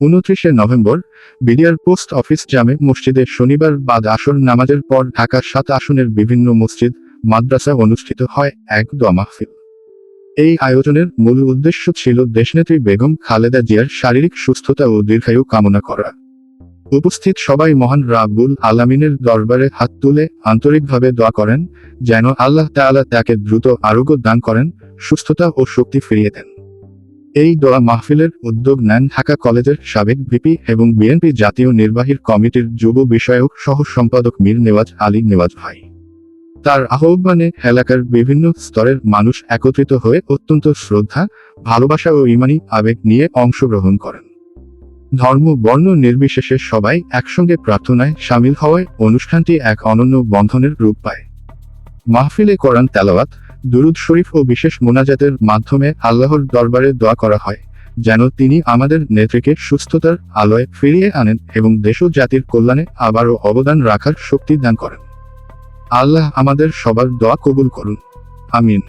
উনত্রিশে November, BDR post office জামে মসজিদে শনিবার বাদ আসর নামাজের পর ঢাকার সাত আসনের বিভিন্ন মসজিদ, মাদ্রাসা অনুষ্ঠিত হয় এক দোয়া এই আয়োজনের মূল উদ্দেশ্য ছিল দেশনেত্রী বেগম খালেদা জিয়ার শারীরিক সুস্থতা ও দীর্ঘায়ু কামনা করা। উপস্থিত সবাই মহান রাব্বুল আলামিনের দরবারে হাত তুলে আন্তরিকভাবে দোয়া করেন, যেন আল্লাহ তাআলা তাকে দ্রুত আরোগ্য দান করেন, সুস্থতা ও শক্তি ফিরিয়ে দেন। এই দোয়া মাহফিলের উদ্যোগ নেন ঢাকা কলেজের সাবেক ভিপি এবং বিএনপি জাতীয় নির্বাহীর কমিটির যুব বিষয়ক সহ সম্পাদক মীর নেওয়াজ আলী নেওয়াজ ভাই। তার আহ্বানে এলাকার বিভিন্ন স্তরের মানুষ একত্রিত হয়ে অত্যন্ত শ্রদ্ধা, ভালোবাসা ও ইমানি আবেগ নিয়ে অংশগ্রহণ করেন। ধর্ম, বর্ণ নির্বিশেষে সবাই একসঙ্গে প্রার্থনায় সামিল হওয়ায় অনুষ্ঠানটি এক অনন্য বন্ধনের রূপ পায়। মাহফিলে কোরআন তেলাওয়াত দুরুদ শরীফ ও বিশেষ মোনাজাতের মাধ্যমে আল্লাহর দরবারে দোয়া করা হয়, যেন তিনি আমাদের নেত্রীকে সুস্থতার আলোয় ফিরিয়ে আনেন এবং দেশ ও জাতির কল্যাণে আবারও অবদান রাখার শক্তি দান করেন। আল্লাহ আমাদের সবার দোয়া কবুল করুন। আমিন।